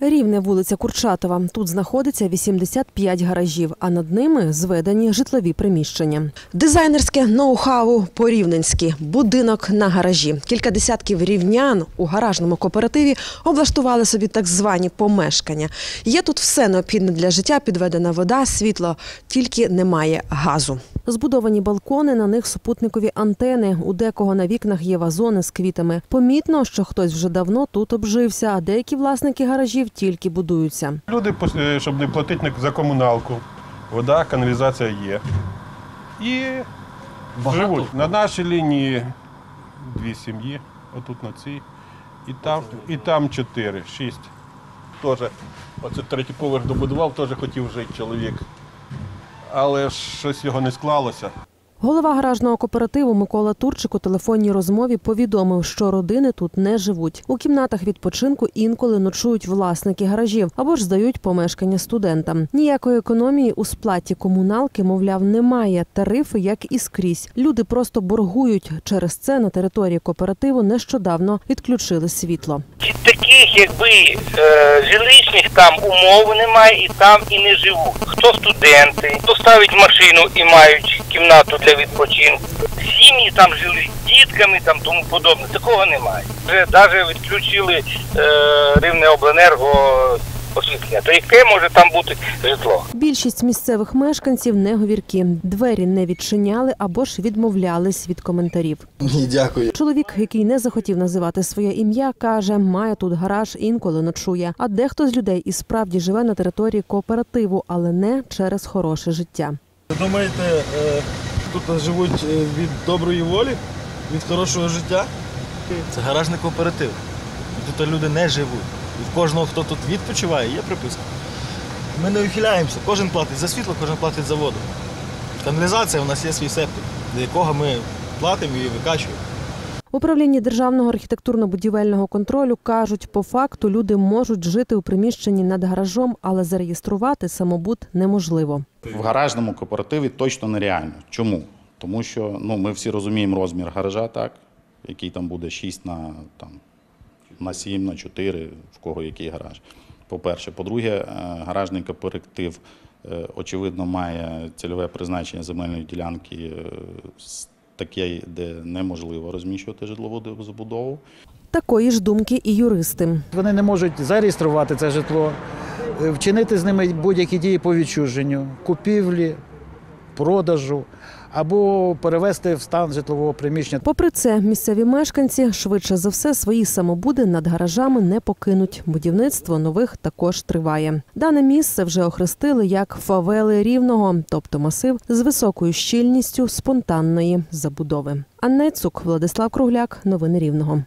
Рівне вулиця Курчатова. Тут знаходиться 85 гаражів, а над ними зведені житлові приміщення. Дизайнерське ноу-хау по-рівненськи. Будинок на гаражі. Кілька десятків рівнян у гаражному кооперативі облаштували собі так звані помешкання. Є тут все необхідне для життя, підведена вода, світло, тільки немає газу. Збудовані балкони, на них супутникові антени. У декого на вікнах є вазони з квітами. Помітно, що хтось вже давно тут обжився, а деякі власники гаражів тільки будуються. Люди, е, щоб не платити за комуналку, вода, каналізація є. І живуть. На нашій лінії дві сім'ї, отут на цій, і там, і там чотири, шість. Теж, оце третій поверх добудував, теж хотів жити чоловік. Але щось його не склалося. Голова гаражного кооперативу Микола Турчик у телефонній розмові повідомив, що родини тут не живуть. У кімнатах відпочинку інколи ночують власники гаражів або ж здають помешкання студентам. Ніякої економії у сплаті комуналки, мовляв, немає. Тарифи як і скрізь. Люди просто боргують. Через це на території кооперативу нещодавно відключили світло. Таких, якби е, жилищних там умов немає і там і не живуть. Хто студенти, хто ставить машину і мають кімнату для відпочинку. Сім'ї там жили з дітками, там тому подобне. Такого немає. Вже навіть відключили е, рівне обленерго освітлення. То яке може там бути житло? Більшість місцевих мешканців не говіркі. Двері не відчиняли або ж відмовлялись від коментарів. Ні, дякую. Чоловік, який не захотів називати своє ім'я, каже, має тут гараж, інколи ночує. А дехто з людей і справді живе на території кооперативу, але не через хороше життя. Ви думаєте, е, тут живуть е, від доброї волі, від хорошого життя? Це гаражний кооператив. Тут люди не живуть. І в кожного, хто тут відпочиває, є приписка. Ми не ухиляємося. Кожен платить за світло, кожен платить за воду. Каналізація у нас є свій септик, до якого ми платимо і викачуємо. В управлінні державного архітектурно-будівельного контролю кажуть, по факту люди можуть жити у приміщенні над гаражом, але зареєструвати самобут неможливо. В гаражному кооперативі точно нереально. Чому? Тому що ну, ми всі розуміємо розмір гаража, так, який там буде 6 на, там, на 7, на 4, в кого який гараж. По-перше. По-друге, е, гаражний кооператив, е, очевидно, має цільове призначення земельної ділянки е, таке, де неможливо розміщувати житлову забудову. Такої ж думки і юристи. Вони не можуть зареєструвати це житло, вчинити з ними будь-які дії по відчуженню, купівлі, продажу або перевести в стан житлового приміщення. Попри це, місцеві мешканці швидше за все свої самобуди над гаражами не покинуть. Будівництво нових також триває. Дане місце вже охрестили як фавели рівного, тобто масив з високою щільністю спонтанної забудови. Анна Цук, Владислав Кругляк, новини рівного.